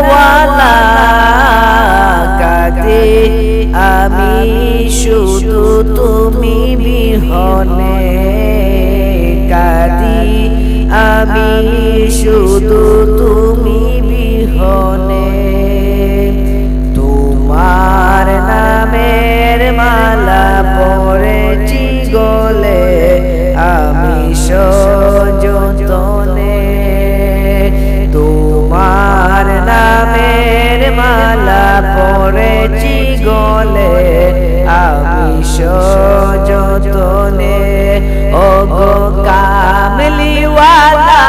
ওয়ালা কাঁদে। আমি শুধু তুমি বিহনে কাঁদি। আমি শুধু তুমি বিহনে আমি সযতনে ও গো কামলিওয়ালা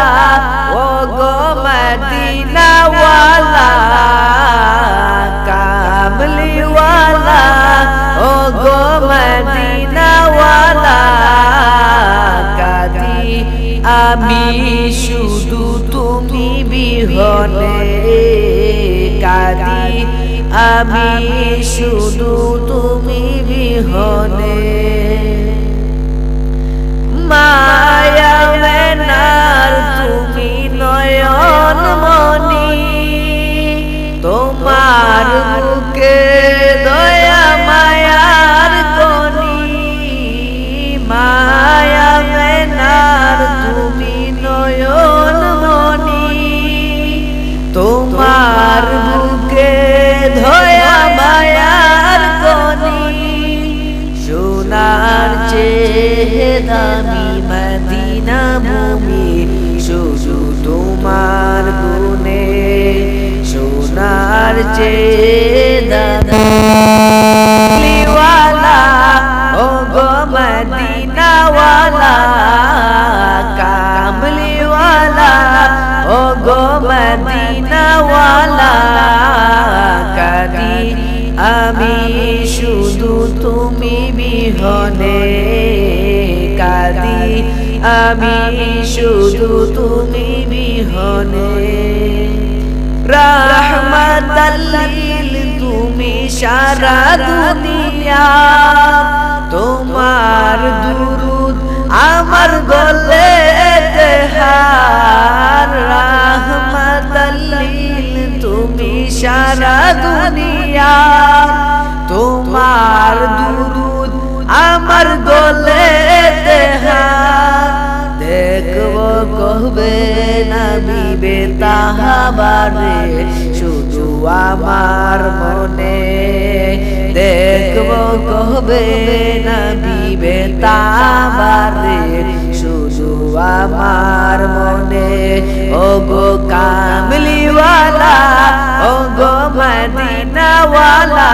ও গো মদিনাওয়ালা, কামলিওয়ালা ও গো মদিনাওয়ালা, কাদি আমি শুধু তুমি বিহনে, কাদি আমি শুধু তুমি বিহনে। মায়া মেনার তুমি নয়ন মনি তোমার বুকে দয়া মায়ার কনি মায়া মেনার তুমি নয়ন মনি তোমার দয়া মায়ার কনি সোনার চেয়ে দামি মদিনা ভূমি শুধু তোমার গুণে সোনার চেয়ে দামিওয়ালা ও গো মদিনাওয়ালা কামলিওয়ালা ও গো মদিনাওয়ালা শুধু তুমি বিহনে কাদি। আমি শুধু তুমি বিহনে। রহমতাল্লিল তুমি সারা দুনিয়া। তোমার সারা দুনিয়া, তোমার দুরুদ আমার গলে দেখব কহবে নবী বেতাহাবারে শুধু আমার মনে। দেখব কহবে নবী বেতাহাবারে শুধু আমার মনে। মদিনাওয়ালা,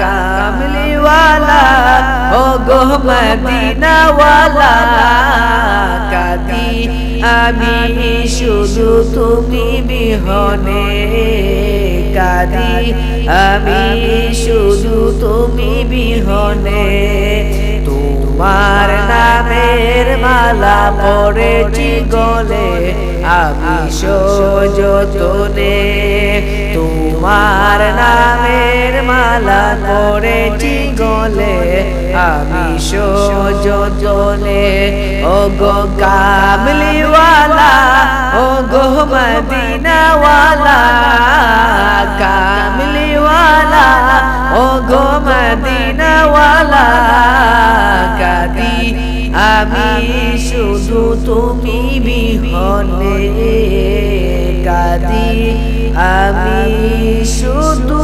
কামলিওয়ালা ও গো মদিনাওয়ালা কাদি আমি শুধু তুমি বিহনে কাদি, আমি শুধু তুমি বিহনে, তোমার মালা পড়েছি গলে, আমি সযতনে তোমার নামের মালা পড়েছি গলে, আমি সযতনে ও গো কামলিওয়ালা ও গো মদিনাওয়ালা কামলিওয়ালা ও গো মদিনাওয়ালা। আমি শুধু তুমি বিহনে কাদি। আমি শুধু